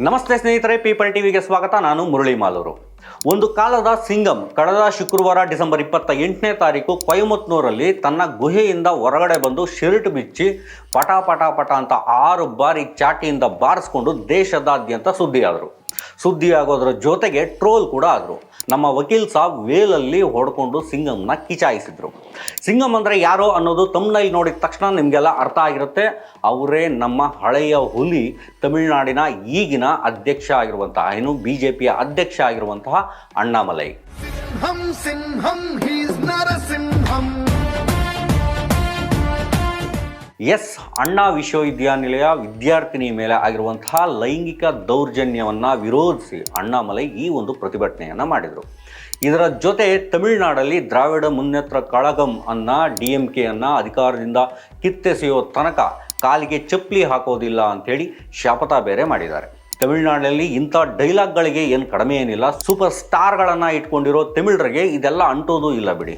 ನಮಸ್ತೆ ಸ್ನೇಹಿತರೆ ಪೀಪಲ್ ಟಿವಿಗೆ ಸ್ವಾಗತ. ನಾನು ಮುರಳಿ ಮಾಲೂರು. ಒಂದು ಕಾಲದ ಸಿಂಗಂ ಕಳೆದ ಶುಕ್ರವಾರ ಡಿಸೆಂಬರ್ ಇಪ್ಪತ್ತ ಎಂಟನೇ ತಾರೀಕು ಕೊಯಮತ್ನೂರಲ್ಲಿ ತನ್ನ ಗುಹೆಯಿಂದ ಹೊರಗಡೆ ಬಂದು ಶಿರ್ಟ್ ಬಿಚ್ಚಿ ಪಟ ಪಟ ಪಟ ಅಂತ ಆರು ಬಾರಿ ಚಾಟಿಯಿಂದ ಬಾರಿಸ್ಕೊಂಡು ದೇಶದಾದ್ಯಂತ ಸುದ್ದಿಯಾದರು. ಸುದ್ದಿ ಆಗೋದ್ರ ಜೊತೆಗೆ ಟ್ರೋಲ್ ಕೂಡ ಆದರು. ನಮ್ಮ ವಕೀಲ್ ಸಾಬ್ ವೇಲಲ್ಲಿ ಹೊಡ್ಕೊಂಡು ಸಿಂಗಮ್ನ ಕಿಚಾಯಿಸಿದ್ರು. ಸಿಂಗಮ್ ಅಂದರೆ ಯಾರೋ ಅನ್ನೋದು ತಮ್ಮನಲ್ಲಿ ನೋಡಿದ ತಕ್ಷಣ ನಿಮಗೆಲ್ಲ ಅರ್ಥ ಆಗಿರುತ್ತೆ. ಅವರೇ ನಮ್ಮ ಹಳೆಯ ಹುಲಿ ತಮಿಳುನಾಡಿನ ಈಗಿನ ಅಧ್ಯಕ್ಷ ಆಗಿರುವಂತಹ, ಏನು ಬಿ ಜೆ ಪಿಯ ಅಧ್ಯಕ್ಷ ಆಗಿರುವಂತಹ ಅಣ್ಣಾಮಲೈ. ಸಿಂಹಂ ಸಿಂಹಂ ಎಸ್, ಅಣ್ಣಾ ವಿಶ್ವವಿದ್ಯಾನಿಲಯ ವಿದ್ಯಾರ್ಥಿನಿ ಮೇಲೆ ಆಗಿರುವಂತಹ ಲೈಂಗಿಕ ದೌರ್ಜನ್ಯವನ್ನು ವಿರೋಧಿಸಿ ಅಣ್ಣಾಮಲೈ ಈ ಒಂದು ಪ್ರತಿಭಟನೆಯನ್ನು ಮಾಡಿದರು. ಇದರ ಜೊತೆ ತಮಿಳುನಾಡಲ್ಲಿ ದ್ರಾವಿಡ ಮುನ್ನೆತ್ರ ಕಳಗಂ ಅನ್ನ ಡಿ ಎಂ ಕೆಯನ್ನು ಅಧಿಕಾರದಿಂದ ಕಿತ್ತೆಸೆಯೋ ತನಕ ಕಾಲಿಗೆ ಚಪ್ಪಲಿ ಹಾಕೋದಿಲ್ಲ ಅಂಥೇಳಿ ಶಪಥ ಬೇರೆ ಮಾಡಿದ್ದಾರೆ. ತಮಿಳುನಾಡಲ್ಲಿ ಇಂಥ ಡೈಲಾಗ್ಗಳಿಗೆ ಏನು ಕಡಿಮೆ ಏನಿಲ್ಲ. ಸೂಪರ್ ಸ್ಟಾರ್ಗಳನ್ನು ಇಟ್ಕೊಂಡಿರೋ ತಮಿಳರಿಗೆ ಇದೆಲ್ಲ ಅಂಟೋದು ಇಲ್ಲ ಬಿಡಿ.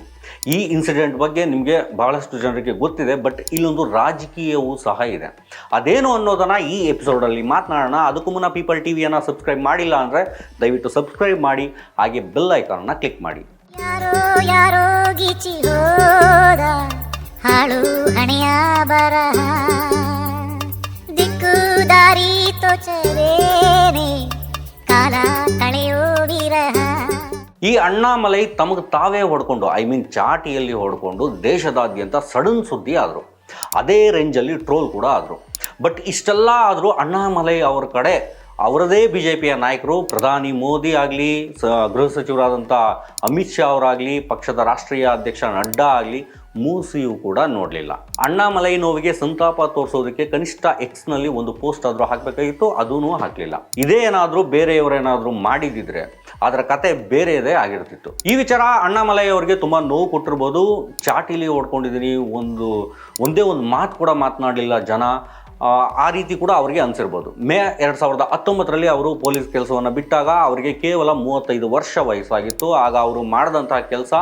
ಈ ಇನ್ಸಿಡೆಂಟ್ ಬಗ್ಗೆ ನಿಮಗೆ ಬಹಳಷ್ಟು ಜನರಿಗೆ ಗೊತ್ತಿದೆ, ಬಟ್ ಇಲ್ಲೊಂದು ರಾಜಕೀಯವೂ ಸಹ ಇದೆ. ಅದೇನು ಅನ್ನೋದನ್ನು ಈ ಎಪಿಸೋಡಲ್ಲಿ ಮಾತನಾಡೋಣ. ಅದಕ್ಕೂ ಮುನ್ನ ಪೀಪಲ್ ಟಿ ವಿಯನ್ನು ಸಬ್ಸ್ಕ್ರೈಬ್ ಮಾಡಿಲ್ಲ ಅಂದರೆ ದಯವಿಟ್ಟು ಸಬ್ಸ್ಕ್ರೈಬ್ ಮಾಡಿ, ಹಾಗೆ ಬೆಲ್ ಐಕಾನನ್ನು ಕ್ಲಿಕ್ ಮಾಡಿ. ಹಾಳು ಹಣೆಯ ಬರಹ. ಈ ಅಣ್ಣಾಮಲೈ ತಮಗೆ ತಾವೇ ಹೊಡ್ಕೊಂಡು ಐ ಮೀನ್ ಚಾಟಿಯಲ್ಲಿ ಹೊಡ್ಕೊಂಡು ದೇಶದಾದ್ಯಂತ ಸಡನ್ ಸುದ್ದಿ ಆದರು. ಅದೇ ರೇಂಜಲ್ಲಿ ಟ್ರೋಲ್ ಕೂಡ ಆದರು. ಬಟ್ ಇಷ್ಟೆಲ್ಲ ಆದರೂ ಅಣ್ಣಾಮಲೈ ಅವ್ರ ಕಡೆ ಅವರದೇ ಬಿ ಜೆ ಪಿಯ ನಾಯಕರು, ಪ್ರಧಾನಿ ಮೋದಿ ಆಗಲಿ, ಸ ಗೃಹ ಸಚಿವರಾದಂಥ ಅಮಿತ್ ಶಾ ಅವರಾಗಲಿ, ಪಕ್ಷದ ರಾಷ್ಟ್ರೀಯ ಅಧ್ಯಕ್ಷ ನಡ್ಡಾ ಆಗಲಿ ಮೂಸಿಯೂ ಕೂಡ ನೋಡಲಿಲ್ಲ. ಅಣ್ಣಾಮಲೈ ನೋವಿಗೆ ಸಂತಾಪ ತೋರಿಸೋದಕ್ಕೆ ಕನಿಷ್ಠ ಎಕ್ಸ್ನಲ್ಲಿ ಒಂದು ಪೋಸ್ಟ್ ಆದರೂ ಹಾಕಬೇಕಾಗಿತ್ತು ಅದೂ ಹಾಕಲಿಲ್ಲ. ಇದೇ ಏನಾದರೂ ಬೇರೆಯವರೇನಾದರೂ ಮಾಡಿದಿದ್ರೆ ಅದರ ಕತೆ ಬೇರೆಯದೇ ಆಗಿರ್ತಿತ್ತು. ಈ ವಿಚಾರ ಅಣ್ಣಾಮಲೈ ಅವರಿಗೆ ತುಂಬ ನೋವು ಕೊಟ್ಟಿರ್ಬೋದು. ಚಾಟಿಲಿ ಓಡ್ಕೊಂಡಿದ್ದೀನಿ ಒಂದು, ಒಂದೇ ಒಂದು ಮಾತು ಕೂಡ ಮಾತನಾಡಲಿಲ್ಲ ಜನ. ಆ, ರೀತಿ ಕೂಡ ಅವರಿಗೆ ಅನಿಸಿರ್ಬೋದು. ಮೇ ಎರಡು ಸಾವಿರದ ಹತ್ತೊಂಬತ್ತರಲ್ಲಿ ಅವರು ಪೊಲೀಸ್ ಕೆಲಸವನ್ನು ಬಿಟ್ಟಾಗ ಅವರಿಗೆ ಕೇವಲ ಮೂವತ್ತೈದು ವರ್ಷ ವಯಸ್ಸಾಗಿತ್ತು. ಆಗ ಅವರು ಮಾಡಿದಂತಹ ಕೆಲಸ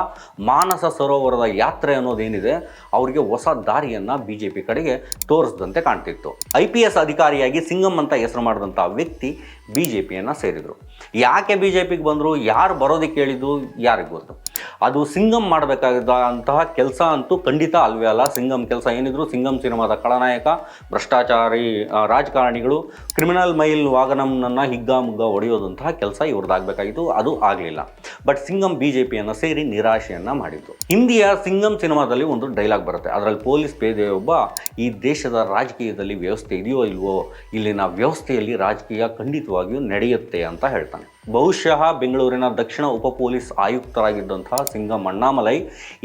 ಮಾನಸ ಸರೋವರದ ಯಾತ್ರೆ ಅನ್ನೋದೇನಿದೆ ಅವರಿಗೆ ಹೊಸ ದಾರಿಯನ್ನು ಬಿ ಜೆ ಪಿ ಕಡೆಗೆ ತೋರಿಸಿದಂತೆ ಕಾಣ್ತಿತ್ತು. ಐ ಪಿ ಎಸ್ ಅಧಿಕಾರಿಯಾಗಿ ಸಿಂಗಮ್ ಅಂತ ಹೆಸರು ಮಾಡಿದಂಥ ವ್ಯಕ್ತಿ ಬಿ ಜೆ ಪಿಯನ್ನು ಸೇರಿದರು. ಯಾಕೆ ಬಿ ಜೆ ಪಿಗೆ ಬಂದರು, ಯಾರು ಬರೋದಕ್ಕೆ ಹೇಳಿದ್ದು, ಯಾರಿಗೆ ಗೊತ್ತು? ಅದು ಸಿಂಗಮ್ ಮಾಡಬೇಕಾದಂತಹ ಕೆಲಸ ಅಂತೂ ಖಂಡಿತ ಅಲ್ವೇ ಅಲ್ಲ. ಸಿಂಗಮ್ ಕೆಲಸ ಏನಿದ್ರು, ಸಿಂಗಮ್ ಸಿನಿಮಾದ ಖಳನಾಯಕ, ಭ್ರಷ್ಟಾಚಾರಿ ರಾಜಕಾರಣಿಗಳು, ಕ್ರಿಮಿನಲ್ ಮೈಲ್ ವಾಗನಂನನ್ನು ಹಿಗ್ಗಾಮುಗ್ಗ ಹೊಡೆಯೋದಂತಹ ಕೆಲಸ ಇವ್ರದ್ದಾಗಬೇಕಾಗಿತ್ತು. ಅದು ಆಗಲಿಲ್ಲ. ಬಟ್ ಸಿಂಗಮ್ ಬಿ ಜೆ ಪಿಯನ್ನು ಸೇರಿ ನಿರಾಶೆಯನ್ನು ಮಾಡಿದ್ದು. ಹಿಂದಿಯ ಸಿಂಗಮ್ ಸಿನಿಮಾದಲ್ಲಿ ಒಂದು ಡೈಲಾಗ್ ಬರುತ್ತೆ. ಅದರಲ್ಲಿ ಪೊಲೀಸ್ ಪೇದೆಯೊಬ್ಬ ಈ ದೇಶದ ರಾಜಕೀಯದಲ್ಲಿ ವ್ಯವಸ್ಥೆ ಇದೆಯೋ ಇಲ್ವೋ, ಇಲ್ಲಿನ ವ್ಯವಸ್ಥೆಯಲ್ಲಿ ರಾಜಕೀಯ ಖಂಡಿತವಾಗಿಯೂ ನಡೆಯುತ್ತೆ ಅಂತ ಬಹುಶಃ ಬೆಂಗಳೂರಿನ ದಕ್ಷಿಣ ಉಪ ಪೊಲೀಸ್ ಆಯುಕ್ತರಾಗಿದ್ದಂತಹ ಸಿಂಗಂ ಅಣ್ಣಾಮಲೈ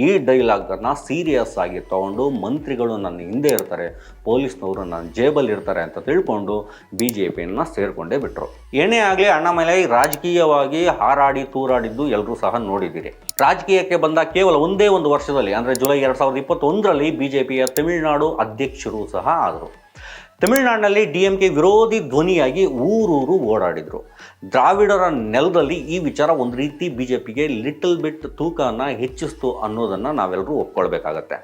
ಈ ಡೈಲಾಗನ್ನು ಸೀರಿಯಸ್ ಆಗಿ ತಗೊಂಡು ಮಂತ್ರಿಗಳು ನನ್ನ ಹಿಂದೆ ಇರ್ತಾರೆ, ಪೊಲೀಸ್ನವರು ನನ್ನ ಜೇಬಲ್ಲಿ ಇರ್ತಾರೆ ಅಂತ ತಿಳ್ಕೊಂಡು ಬಿ ಜೆ ಪಿಯನ್ನು ಸೇರಿಕೊಂಡೇ ಬಿಟ್ಟರು ಏನೇ ಆಗಲಿ ಅಣ್ಣಾಮಲೈ ರಾಜಕೀಯವಾಗಿ ಹಾರಾಡಿ ತೂರಾಡಿದ್ದು ಎಲ್ಲರೂ ಸಹ ನೋಡಿದ್ದೀರಿ. ರಾಜಕೀಯಕ್ಕೆ ಬಂದ ಕೇವಲ ಒಂದೇ ಒಂದು ವರ್ಷದಲ್ಲಿ, ಅಂದರೆ ಜುಲೈ ಎರಡು ಸಾವಿರದ ಇಪ್ಪತ್ತೊಂದರಲ್ಲಿ ಬಿ ಜೆ ಪಿಯ ತಮಿಳುನಾಡು ಅಧ್ಯಕ್ಷರು ಸಹ ಆದರು. ತಮಿಳುನಾಡಿನಲ್ಲಿ ಡಿ ಎಂ ಕೆ ವಿರೋಧಿ ಧ್ವನಿಯಾಗಿ ಊರೂರು ಓಡಾಡಿದರು. ದ್ರಾವಿಡರ ನೆಲದಲ್ಲಿ ಈ ವಿಚಾರ ಒಂದು ರೀತಿ ಬಿ ಜೆ ಪಿಗೆ ಲಿಟಲ್ ಬಿಟ್ ತೂಕನ ಹೆಚ್ಚಿಸ್ತು ಅನ್ನೋದನ್ನು ನಾವೆಲ್ಲರೂ ಒಪ್ಕೊಳ್ಬೇಕಾಗತ್ತೆ.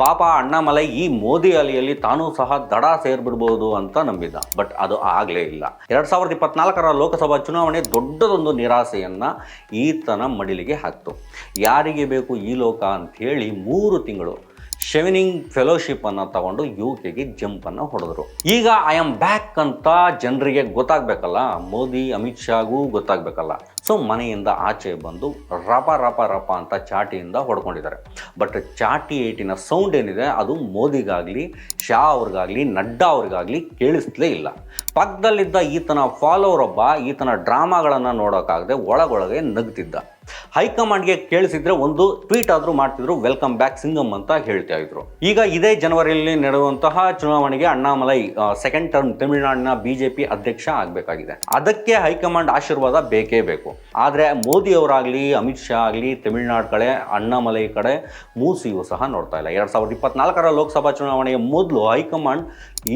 ಪಾಪ ಅಣ್ಣಾಮಲೈ ಈ ಮೋದಿ ಅಲಿಯಲ್ಲಿ ತಾನೂ ಸಹ ದಡ ಸೇರಿಬಿಡ್ಬೋದು ಅಂತ ನಂಬಿದ್ದ ಬಟ್ ಅದು ಆಗಲೇ ಇಲ್ಲ. ಎರಡು ಸಾವಿರದ ಇಪ್ಪತ್ನಾಲ್ಕರ ಲೋಕಸಭಾ ಚುನಾವಣೆ ದೊಡ್ಡದೊಂದು ನಿರಾಸೆಯನ್ನು ಈತನ ಮಡಿಲಿಗೆ ಹಾಕ್ತು. ಯಾರಿಗೆ ಬೇಕು ಈ ಲೋಕ ಅಂಥೇಳಿ ಮೂರು ತಿಂಗಳು ಶೆವಿನಿಂಗ್ ಫೆಲೋಶಿಪ್ ಅನ್ನ ತಗೊಂಡು ಯು ಕೆಗೆ ಅನ್ನ ಹೊಡೆದ್ರು. ಈಗ ಐ ಆಮ್ ಬ್ಯಾಕ್ ಅಂತ ಜನರಿಗೆ ಗೊತ್ತಾಗಬೇಕಲ್ಲ, ಮೋದಿ, ಅಮಿತ್ ಶಾಗೂ ಗೊತ್ತಾಗಬೇಕಲ್ಲ. ಸೊ ಮನೆಯಿಂದ ಆಚೆ ಬಂದು ರಪ ರಪ ರಪ ಅಂತ ಚಾಟಿಯಿಂದ ಹೊಡ್ಕೊಂಡಿದ್ದಾರೆ. ಬಟ್ ಚಾಟಿ ಏಟಿನ ಸೌಂಡ್ ಏನಿದೆ, ಅದು ಮೋದಿಗಾಗಲಿ, ಶಾ ಅವ್ರಿಗಾಗಲಿ, ನಡ್ಡಾ ಅವ್ರಿಗಾಗಲಿ ಕೇಳಿಸ್ಲೇ ಇಲ್ಲ. ಪಕ್ಕದಲ್ಲಿದ್ದ ಈತನ ಫಾಲೋವರ್ ಒಬ್ಬ, ಈತನ ಡ್ರಾಮಾಗಳನ್ನು ನೋಡೋಕ್ಕಾಗದೆ ಒಳಗೊಳಗೆ ನಗ್ತಿದ್ದ. ಹೈಕಮಾಂಡ್ಗೆ ಕೇಳಿಸಿದ್ರೆ ಒಂದು ಟ್ವೀಟ್ ಆದರೂ ಮಾಡ್ತಿದ್ರು, ವೆಲ್ಕಮ್ ಬ್ಯಾಕ್ ಸಿಂಗಮ್ ಅಂತ ಹೇಳ್ತಾ ಇದ್ರು. ಈಗ ಇದೇ ಜನವರಿಯಲ್ಲಿ ನಡೆಯುವಂತಹ ಚುನಾವಣೆಗೆ ಅಣ್ಣಾಮಲೈ ಸೆಕೆಂಡ್ ಟರ್ಮ್ ತಮಿಳುನಾಡಿನ ಬಿಜೆಪಿ ಅಧ್ಯಕ್ಷ ಆಗಬೇಕಾಗಿದೆ. ಅದಕ್ಕೆ ಹೈಕಮಾಂಡ್ ಆಶೀರ್ವಾದ ಬೇಕೇ ಬೇಕು. ಆದರೆ ಮೋದಿ ಅವರಾಗಲಿ ಅಮಿತ್ ಶಾ ಆಗಲಿ, ತಮಿಳುನಾಡು ಕಡೆ, ಅಣ್ಣಾಮಲೈ ಕಡೆ ಮೂಸಿಯು ಸಹ ನೋಡ್ತಾ ಇಲ್ಲ. ಎರಡು ಸಾವಿರದ ಇಪ್ಪತ್ನಾಲ್ಕರ ಲೋಕಸಭಾ ಚುನಾವಣೆಯ ಮೊದಲು ಹೈಕಮಾಂಡ್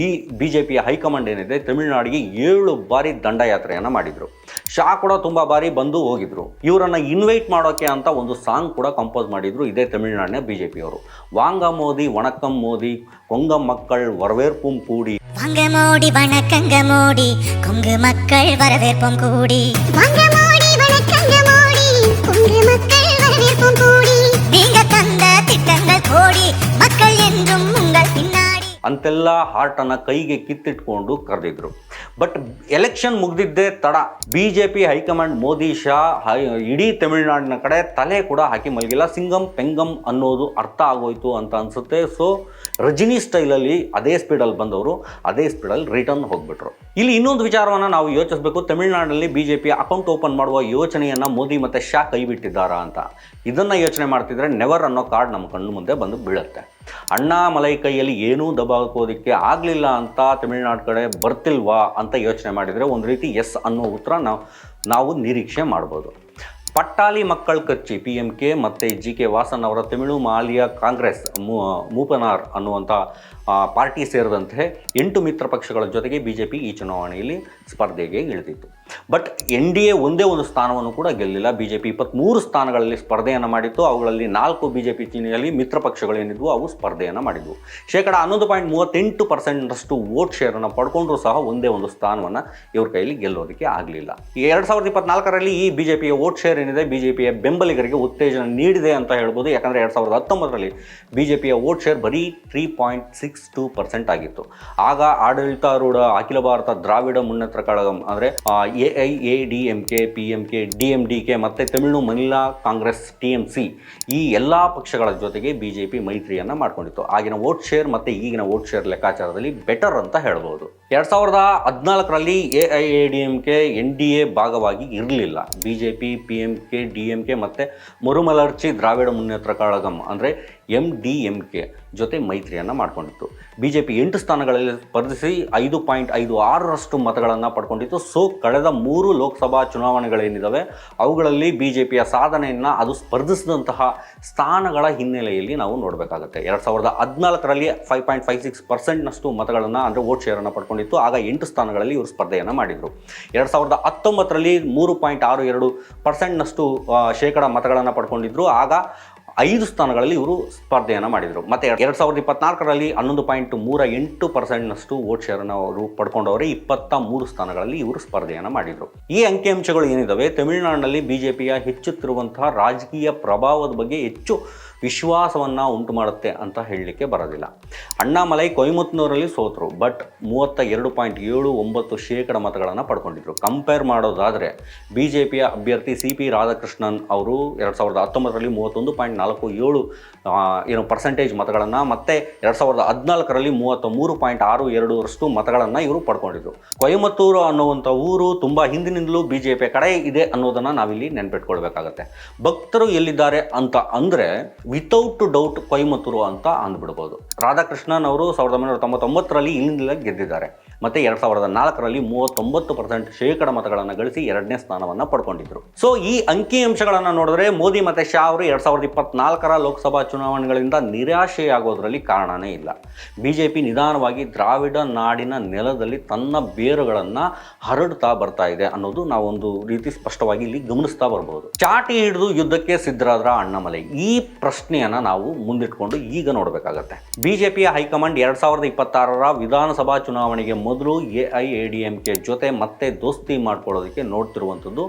ಈ ಬಿ ಜೆ ಪಿಯ ಹೈಕಮಾಂಡ್ ಏನಿದೆ ತಮಿಳುನಾಡಿಗೆ ಏಳು ಬಾರಿ ದಂಡಯಾತ್ರೆಯನ್ನು ಮಾಡಿದರು. ಶಾ ಕೂಡ ತುಂಬ ಬಾರಿ ಬಂದು ಹೋಗಿದ್ರು. ಇವರನ್ನು ಇನ್ವೈಟ್ ಮಾಡೋಕ್ಕೆ ಅಂತ ಒಂದು ಸಾಂಗ್ ಕೂಡ ಕಂಪೋಸ್ ಮಾಡಿದರು ಇದೇ ತಮಿಳುನಾಡಿನ ಬಿ ಜೆ ಪಿಯವರು ವಾಂಗ ಮೋದಿ ವಣಕಂ ಮೋದಿ ಕೊಂಗ ಮಕ್ಕಳ್ ವರವೇರ್ಪುಂ ಕೂಡಿ. ಮೋಡಿ ಮೋಡಿ ಕೊಂಗ ಮಕ್ಕಳ್ ವರವೇರ್ಪುಂ ಕೂಡಿ. ಅಂತೆಲ್ಲ ಹಾರ್ಟನ್ನು ಕೈಗೆ ಕಿತ್ತಿಟ್ಕೊಂಡು ಕರೆದಿದ್ರು. ಬಟ್ ಎಲೆಕ್ಷನ್ ಮುಗ್ದಿದ್ದೇ ತಡ. B J P high command, Modi, Shah, high, ಇಡೀ ತಮಿಳುನಾಡಿನ ಕಡೆ ತಲೆ ಕೂಡ ಹಾಕಿ ಮಲಗಿಲ್ಲ. ಸಿಂಗಂ, ಪೆಂಗಂ ಅನ್ನೋದು ಅರ್ಥ ಆಗೋಯ್ತು ಅಂತ ಅನಿಸುತ್ತೆ. ಸೊ ರಜನಿ ಸ್ಟೈಲಲ್ಲಿ ಅದೇ ಸ್ಪೀಡಲ್ಲಿ ಬಂದವರು, ಅದೇ ಸ್ಪೀಡಲ್ಲಿ ರಿಟರ್ನ್ ಹೋಗ್ಬಿಟ್ರು. ಇಲ್ಲಿ ಇನ್ನೊಂದು ವಿಚಾರವನ್ನು ನಾವು ಯೋಚಿಸಬೇಕು. ತಮಿಳುನಾಡಿನಲ್ಲಿ B J P account open ಮಾಡುವ ಯೋಚನೆಯನ್ನು ಮೋದಿ ಮತ್ತು ಶಾ ಕೈಬಿಟ್ಟಿದ್ದಾರಾ ಅಂತ. ಇದನ್ನು ಯೋಚನೆ ಮಾಡ್ತಿದ್ರೆ ನೆವರ್ ಅನ್ನೋ ಕಾರ್ಡ್ ನಮ್ಮ ಕಣ್ಣು ಮುಂದೆ ಬಂದು ಬೀಳುತ್ತೆ. ಅಣ್ಣಾಮಲೈ ಕೈಯಲ್ಲಿ ಏನೂ ದಬಾಕೋದಕ್ಕೆ ಆಗಲಿಲ್ಲ ಅಂತ ತಮಿಳುನಾಡು ಕಡೆ ಬರ್ತಿಲ್ವಾ ಅಂತ ಯೋಚನೆ ಮಾಡಿದರೆ ಒಂದು ರೀತಿ ಎಸ್ ಅನ್ನೋ ಉತ್ತರ ನಾವು ನಾವು ನಿರೀಕ್ಷೆ ಮಾಡ್ಬೋದು. Pattali Makkal Katchi P M K ಮತ್ತು ಜಿ ಕೆ ವಾಸನ್ ಅವರ ತಮಿಳು ಮಾಲಿಯ ಕಾಂಗ್ರೆಸ್ ಮೂಪನಾರ್ ಅನ್ನುವಂಥ ಪಾರ್ಟಿ ಸೇರಿದಂತೆ ಎಂಟು ಮಿತ್ರ ಪಕ್ಷಗಳ ಜೊತೆಗೆ ಬಿ ಈ ಚುನಾವಣೆಯಲ್ಲಿ ಸ್ಪರ್ಧೆಗೆ ಇಳಿದಿತ್ತು. ಬಟ್ ಎನ್ ಡಿ ಎ ಒಂದೇ ಒಂದು ಸ್ಥಾನವನ್ನು ಕೂಡ ಗೆಲ್ಲಿಲ್ಲ. ಬಿ ಜೆ ಪಿ ಇಪ್ಪತ್ತ್ಮೂರು ಸ್ಥಾನಗಳಲ್ಲಿ ಸ್ಪರ್ಧೆಯನ್ನು ಮಾಡಿತ್ತು. ಅವುಗಳಲ್ಲಿ ನಾಲ್ಕು ಬಿ ಜೆ ಪಿ ಚೀನಿಯಲ್ಲಿ ಮಿತ್ರ ಪಕ್ಷಗಳೇನಿದ್ವು ಅವು ಸ್ಪರ್ಧೆಯನ್ನು ಮಾಡಿದ್ವು. ಶೇಕಡ ಹನ್ನೊಂದು ಪಾಯಿಂಟ್ ಮೂವತ್ತೆಂಟು ಪರ್ಸೆಂಟ್ನಷ್ಟು ವೋಟ್ ಶೇರನ್ನು ಪಡ್ಕೊಂಡ್ರೂ ಸಹ ಒಂದೇ ಒಂದು ಸ್ಥಾನವನ್ನು ಇವ್ರ ಕೈಯಲ್ಲಿ ಗೆಲ್ಲೋದಕ್ಕೆ ಆಗಲಿಲ್ಲ. ಈ ಎರಡು ಸಾವಿರದ ಇಪ್ಪತ್ನಾಲ್ಕರಲ್ಲಿ ಈ ಬಿ ಜೆ ಪಿಯ ವೋಟ್ ಶೇರ್ ಏನಿದೆ ಬಿ ಜೆ ಪಿಯ ಬೆಂಬಲಿಗರಿಗೆ ಉತ್ತೇಜನ ನೀಡಿದೆ ಅಂತ ಹೇಳ್ಬೋದು. ಯಾಕಂದರೆ ಎರಡು ಸಾವಿರದ ಹತ್ತೊಂಬತ್ತರಲ್ಲಿ ಬಿ ಜೆ ಪಿಯ ವೋಟ್ ಶೇರ್ ಬರೀ three point six two percent ಆಗಿತ್ತು. ಆಗ ಆಡಳಿತಾರೂಢ ಅಖಿಲ ಭಾರತ ದ್ರಾವಿಡ ಮುನ್ನೆತ್ರ ಕಳಗಂ ಅಂದರೆ A I A D M K, P M K, D M D K ಮತ್ತು Tamil Maanila Congress, T M C ಈ ಎಲ್ಲ ಪಕ್ಷಗಳ ಜೊತೆಗೆ ಬಿ ಜೆ ಪಿ ಮೈತ್ರಿಯನ್ನು ಮಾಡಿಕೊಂಡಿತ್ತು. ಆಗಿನ ವೋಟ್ ಶೇರ್ ಮತ್ತು ಈಗಿನ ವೋಟ್ ಶೇರ್ ಲೆಕ್ಕಾಚಾರದಲ್ಲಿ ಬೆಟರ್ ಅಂತ ಹೇಳ್ಬೋದು. ಎರಡು ಸಾವಿರದ ಹದಿನಾಲ್ಕರಲ್ಲಿ A I A D M K N D A ಭಾಗವಾಗಿ ಇರಲಿಲ್ಲ. B J P P M K, D M K ಮತ್ತು ಮರುಮಲರ್ಚಿ ದ್ರಾವಿಡ ಮುನ್ನೇತ್ರ ಕಳಗಂ ಅಂದರೆ ಎಂ ಡಿ ಎಂ ಕೆ ಜೊತೆ ಮೈತ್ರಿಯನ್ನು ಮಾಡಿಕೊಂಡಿತ್ತು. ಬಿ ಜೆ ಪಿ ಎಂಟು ಸ್ಥಾನಗಳಲ್ಲಿ ಸ್ಪರ್ಧಿಸಿ ಐದು ಪಾಯಿಂಟ್ ಐದು ಆರರಷ್ಟು ಮತಗಳನ್ನು ಪಡ್ಕೊಂಡಿತ್ತು. ಸೊ, ಕಳೆದ ಮೂರು ಲೋಕಸಭಾ ಚುನಾವಣೆಗಳೇನಿದ್ದಾವೆ ಅವುಗಳಲ್ಲಿ ಬಿ ಜೆ ಪಿಯ ಸಾಧನೆಯನ್ನು ಅದು ಸ್ಪರ್ಧಿಸಿದಂತಹ ಸ್ಥಾನಗಳ ಹಿನ್ನೆಲೆಯಲ್ಲಿ ನಾವು ನೋಡಬೇಕಾಗುತ್ತೆ. ಎರಡು ಸಾವಿರದ ಹದಿನಾಲ್ಕರಲ್ಲಿ ಫೈವ್ ಪಾಯಿಂಟ್ ಫೈವ್ ಸಿಕ್ಸ್ ಪರ್ಸೆಂಟ್ನಷ್ಟು ಮತಗಳನ್ನು, ಅಂದರೆ ವೋಟ್ ಶೇರನ್ನು ಪಡ್ಕೊಂಡಿತ್ತು. ಆಗ ಎಂಟು ಸ್ಥಾನಗಳಲ್ಲಿ ಇವರು ಸ್ಪರ್ಧೆಯನ್ನು ಮಾಡಿದರು. ಎರಡು ಸಾವಿರದ ಹತ್ತೊಂಬತ್ತರಲ್ಲಿ ಮೂರು ಪಾಯಿಂಟ್ ಆರು ಎರಡು ಪರ್ಸೆಂಟ್ನಷ್ಟು ಶೇಕಡ ಮತಗಳನ್ನು ಪಡ್ಕೊಂಡಿದ್ರು. ಆಗ ಐದು ಸ್ಥಾನಗಳಲ್ಲಿ ಇವರು ಸ್ಪರ್ಧೆಯನ್ನು ಮಾಡಿದರು. ಮತ್ತು ಎರಡು ಸಾವಿರದ ಇಪ್ಪತ್ನಾಲ್ಕರಲ್ಲಿ ಹನ್ನೊಂದು ಪಾಯಿಂಟ್ ಮೂರ ಎಂಟು ಪರ್ಸೆಂಟ್ನಷ್ಟು ವೋಟ್ ಶೇರನ್ನು ಅವರು ಪಡ್ಕೊಂಡವರೇ. ಇಪ್ಪತ್ತ ಮೂರು ಸ್ಥಾನಗಳಲ್ಲಿ ಇವರು ಸ್ಪರ್ಧೆಯನ್ನು ಮಾಡಿದರು. ಈ ಅಂಕಿಅಂಶಗಳು ಏನಿದ್ದಾವೆ ತಮಿಳುನಾಡಿನಲ್ಲಿ ಬಿ ಜೆ ಪಿಯ ಹೆಚ್ಚುತ್ತಿರುವಂತಹ ರಾಜಕೀಯ ಪ್ರಭಾವದ ಬಗ್ಗೆ ಹೆಚ್ಚು ವಿಶ್ವಾಸವನ್ನು ಉಂಟು ಮಾಡುತ್ತೆ ಅಂತ ಹೇಳಲಿಕ್ಕೆ ಬರೋದಿಲ್ಲ. ಅಣ್ಣಾಮಲೈ ಕೊಯಮತ್ತೂರಲ್ಲಿ ಸೋತರು ಬಟ್ ಮೂವತ್ತ ಎರಡು ಪಾಯಿಂಟ್ ಏಳು ಒಂಬತ್ತು ಶೇಕಡ ಮತಗಳನ್ನು ಪಡ್ಕೊಂಡಿದ್ರು. ಕಂಪೇರ್ ಮಾಡೋದಾದರೆ ಬಿ ಜೆ ಪಿಯ ಅಭ್ಯರ್ಥಿ ಸಿ ಪಿ ರಾಧಾಕೃಷ್ಣನ್ ಅವರು ಎರಡು ಸಾವಿರದ ಹತ್ತೊಂಬತ್ತರಲ್ಲಿ ಮೂವತ್ತೊಂದು ಪಾಯಿಂಟ್ ನಾಲ್ಕು ಏಳು ಏನು ಪರ್ಸೆಂಟೇಜ್ ಮತಗಳನ್ನು, ಮತ್ತು ಎರಡು ಸಾವಿರದ ಹದಿನಾಲ್ಕರಲ್ಲಿ ಮೂವತ್ತ ಮೂರು ಪಾಯಿಂಟ್ ಆರು ಎರಡರಷ್ಟು ಮತಗಳನ್ನು ಇವರು ಪಡ್ಕೊಂಡಿದ್ರು. ಕೊಯಮತ್ತೂರು ಅನ್ನುವಂಥ ಊರು ತುಂಬ ಹಿಂದಿನಿಂದಲೂ ಬಿ ಜೆ ಪಿ ಕಡೆ ಇದೆ ಅನ್ನೋದನ್ನು ನಾವಿಲ್ಲಿ ನೆನಪಿಟ್ಕೊಳ್ಬೇಕಾಗತ್ತೆ. ಭಕ್ತರು ಎಲ್ಲಿದ್ದಾರೆ ಅಂತ ಅಂದರೆ ವಿತೌಟ್ ಡೌಟ್ ಕೊಯಮತ್ತೂರು ಅಂತ ಅಂದ್ಬಿಡ್ಬೋದು. ರಾಧಾಕೃಷ್ಣನ್ ಅವರು ಸಾವಿರದ ಒಂಬೈನೂರ ತೊಂಬತ್ತೊಂಬತ್ತರಲ್ಲಿ ಇಲ್ಲಿಂದಲೇ ಗೆದ್ದಿದ್ದಾರೆ. ಮತ್ತು ಎರಡು ಸಾವಿರದ ನಾಲ್ಕರಲ್ಲಿ ಮೂವತ್ತೊಂಬತ್ತು ಪರ್ಸೆಂಟ್ ಶೇಕಡ ಮತಗಳನ್ನು ಗಳಿಸಿ ಎರಡನೇ ಸ್ಥಾನವನ್ನು ಪಡ್ಕೊಂಡಿದ್ರು. ಸೊ ಈ ಅಂಕಿಅಂಶಗಳನ್ನು ನೋಡಿದ್ರೆ ಮೋದಿ ಮತ್ತೆ ಶಾ ಅವರು ಎರಡು ಸಾವಿರದ ಇಪ್ಪತ್ನಾಲ್ಕರ ಲೋಕಸಭಾ ಚುನಾವಣೆಗಳಿಂದ ನಿರಾಶೆಯಾಗೋದ್ರಲ್ಲಿ ಕಾರಣನೇ ಇಲ್ಲ. ಬಿ ಜೆ ಪಿ ನಿಧಾನವಾಗಿ ದ್ರಾವಿಡ ನಾಡಿನ ನೆಲದಲ್ಲಿ ತನ್ನ ಬೇರುಗಳನ್ನು ಹರಡ್ತಾ ಬರ್ತಾ ಇದೆ ಅನ್ನೋದು ನಾವೊಂದು ರೀತಿ ಸ್ಪಷ್ಟವಾಗಿ ಇಲ್ಲಿ ಗಮನಿಸ್ತಾ ಬರ್ಬೋದು. ಚಾಟಿ ಹಿಡಿದು ಯುದ್ಧಕ್ಕೆ ಸಿದ್ಧರಾದ್ರ ಅಣ್ಣಾಮಲೈ, ಈ ಪ್ರಶ್ನೆಯನ್ನು ನಾವು ಮುಂದಿಟ್ಕೊಂಡು ಈಗ ನೋಡಬೇಕಾಗತ್ತೆ. ಬಿಜೆಪಿಯ ಹೈಕಮಾಂಡ್ ಎರಡ್ ಸಾವಿರದ ಇಪ್ಪತ್ತಾರರ ವಿಧಾನಸಭಾ ಚುನಾವಣೆಗೆ ಮೊದಲು A I, A D M K ಜೊತೆ ಮತ್ತೆ ದೋಸ್ತಿ ಮಾಡ್ಕೊಳ್ಳೋದಕ್ಕೆ ನೋಡ್ತಿರುವಂಥದ್ದು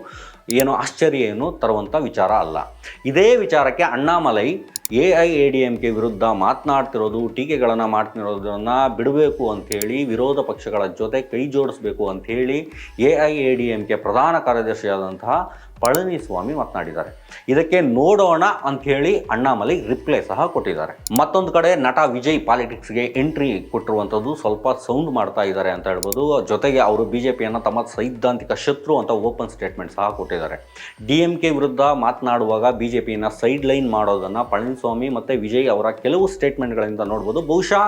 ಏನು ಆಶ್ಚರ್ಯ ಏನು ತರುವಂಥ ವಿಚಾರ ಅಲ್ಲ. ಇದೇ ವಿಚಾರಕ್ಕೆ Annamalai A I A D M K ವಿರುದ್ಧ ಮಾತನಾಡ್ತಿರೋದು, ಟೀಕೆಗಳನ್ನು ಮಾಡ್ತಿರೋದನ್ನು ಬಿಡಬೇಕು ಅಂಥೇಳಿ, ವಿರೋಧ ಪಕ್ಷಗಳ ಜೊತೆ ಕೈ ಜೋಡಿಸಬೇಕು ಅಂಥೇಳಿ A I A D M K ಪ್ರಧಾನ ಕಾರ್ಯದರ್ಶಿಯಾದಂತಹ ಪಳನಿಸ್ವಾಮಿ ಮಾತನಾಡಿದ್ದಾರೆ. ಇದಕ್ಕೆ ನೋಡೋಣ ಅಂಥೇಳಿ ಅಣ್ಣಾಮಲಿ ರಿಪ್ಲೈ ಸಹ ಕೊಟ್ಟಿದ್ದಾರೆ. ಮತ್ತೊಂದು ಕಡೆ ನಟ ವಿಜಯ್ ಪಾಲಿಟಿಕ್ಸ್ಗೆ ಎಂಟ್ರಿ ಕೊಟ್ಟಿರುವಂಥದ್ದು ಸ್ವಲ್ಪ ಸೌಂಡ್ ಮಾಡ್ತಾ ಇದ್ದಾರೆ ಅಂತ ಹೇಳ್ಬೋದು. ಜೊತೆಗೆ ಅವರು ಬಿ ಜೆ ಪಿಯನ್ನು ತಮ್ಮ ಸೈದ್ಧಾಂತಿಕ ಶತ್ರು ಅಂತ ಓಪನ್ ಸ್ಟೇಟ್ಮೆಂಟ್ ಸಹ ಕೊಟ್ಟಿದ್ದಾರೆ. ಡಿ ಎಂ ಕೆ ವಿರುದ್ಧ ಮಾತನಾಡುವಾಗ ಬಿ ಜೆ ಪಿಯನ್ನು ಸೈಡ್ ಲೈನ್ ಮಾಡೋದನ್ನು ಪಳನಿಸ್ವಾಮಿ ಮತ್ತು ವಿಜಯ್ ಅವರ ಕೆಲವು ಸ್ಟೇಟ್ಮೆಂಟ್ಗಳಿಂದ ನೋಡ್ಬೋದು. ಬಹುಶಃ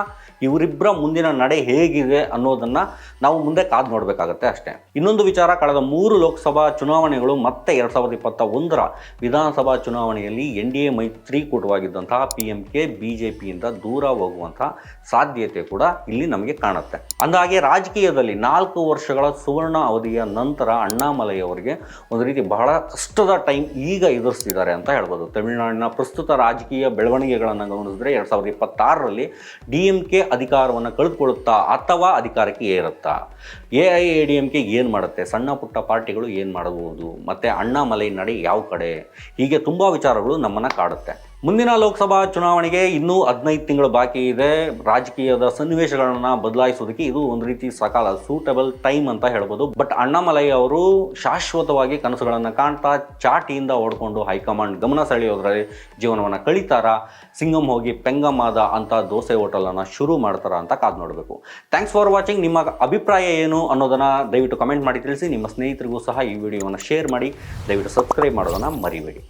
ಇವರಿಬ್ಬರ ಮುಂದಿನ ನಡೆ ಹೇಗಿದೆ ಅನ್ನೋದನ್ನು ನಾವು ಮುಂದೆ ಕಾದು ನೋಡಬೇಕಾಗತ್ತೆ ಅಷ್ಟೇ. ಇನ್ನೊಂದು ವಿಚಾರ, ಕಳೆದ ಮೂರು ಲೋಕಸಭಾ ಚುನಾವಣೆಗಳು ಮತ್ತೆ ಎರಡು ಸಾವಿರದ ಇಪ್ಪತ್ತ ಒಂದರ ವಿಧಾನಸಭಾ ಚುನಾವಣೆಯಲ್ಲಿ N D A ಮೈತ್ರಿಕೂಟವಾಗಿದ್ದಂತಹ P M K B J ಪಿಯಿಂದ ದೂರ ಹೋಗುವಂತಹ ಸಾಧ್ಯತೆ ಕೂಡ ಇಲ್ಲಿ ನಮಗೆ ಕಾಣುತ್ತೆ. ಅಂದಾಗೆ ರಾಜಕೀಯದಲ್ಲಿ ನಾಲ್ಕು ವರ್ಷಗಳ ಸುವರ್ಣ ಅವಧಿಯ ನಂತರ ಅಣ್ಣಾಮಲೈ ಅವರಿಗೆ ಒಂದು ರೀತಿ ಬಹಳ ಕಷ್ಟದ ಟೈಮ್ ಈಗ ಎದುರಿಸ್ತಿದ್ದಾರೆ ಅಂತ ಹೇಳ್ಬೋದು. ತಮಿಳುನಾಡಿನ ಪ್ರಸ್ತುತ ರಾಜಕೀಯ ಬೆಳವಣಿಗೆಗಳನ್ನು ಗಮನಿಸಿದ್ರೆ ಎರಡು ಸಾವಿರದ ಇಪ್ಪತ್ತಾರರಲ್ಲಿ ಡಿ ಎಂ ಕೆ ಅಧಿಕಾರವನ್ನು ಕಳೆದುಕೊಳ್ಳುತ್ತಾ ಅಥವಾ ಅಧಿಕಾರಕ್ಕೆ ಏರುತ್ತಾ? A I, A D M K ಏನು ಮಾಡುತ್ತೆ? ಸಣ್ಣ ಪುಟ್ಟ ಪಾರ್ಟಿಗಳು ಏನು ಮಾಡಬಹುದು? ಮತ್ತು ಅಣ್ಣಾಮಲೈ ನಡೆ ಯಾವ ಕಡೆ? ಹೀಗೆ ತುಂಬ ವಿಚಾರಗಳು ನಮ್ಮನ್ನು ಕಾಡುತ್ತೆ. ಮುಂದಿನ ಲೋಕಸಭಾ ಚುನಾವಣೆಗೆ ಇನ್ನೂ ಹದಿನೈದು ತಿಂಗಳು ಬಾಕಿ ಇದೆ. ರಾಜಕೀಯದ ಸನ್ನಿವೇಶಗಳನ್ನು ಬದಲಾಯಿಸೋದಕ್ಕೆ ಇದು ಒಂದು ರೀತಿ ಸಕಾಲ ಸೂಟಬಲ್ ಟೈಮ್ ಅಂತ ಹೇಳ್ಬೋದು. ಬಟ್ ಅಣ್ಣಾಮಲೈ ಅವರು ಶಾಶ್ವತವಾಗಿ ಕನಸುಗಳನ್ನು ಕಾಣ್ತಾ ಚಾಟಿಯಿಂದ ಓಡ್ಕೊಂಡು ಹೈಕಮಾಂಡ್ ಗಮನ ಸೆಳೆಯೋದ್ರಲ್ಲಿ ಜೀವನವನ್ನು ಕಳೀತಾರ? ಸಿಂಗಮ್ ಹೋಗಿ ಪೆಂಗಮಾದ ಅಂತ ದೋಸೆ ಹೋಟೆಲನ್ನು ಶುರು ಮಾಡ್ತಾರ ಅಂತ ಕಾದು ನೋಡಬೇಕು. ಥ್ಯಾಂಕ್ಸ್ ಫಾರ್ ವಾಚಿಂಗ್ ನಿಮ್ಮ ಅಭಿಪ್ರಾಯ ಏನು ಅನ್ನೋದನ್ನು ದಯವಿಟ್ಟು ಕಮೆಂಟ್ ಮಾಡಿ ತಿಳಿಸಿ. ನಿಮ್ಮ ಸ್ನೇಹಿತರಿಗೂ ಸಹ ಈ ವಿಡಿಯೋವನ್ನು ಶೇರ್ ಮಾಡಿ. ದಯವಿಟ್ಟು ಸಬ್ಸ್ಕ್ರೈಬ್ ಮಾಡೋದನ್ನು ಮರಿಬೇಡಿ.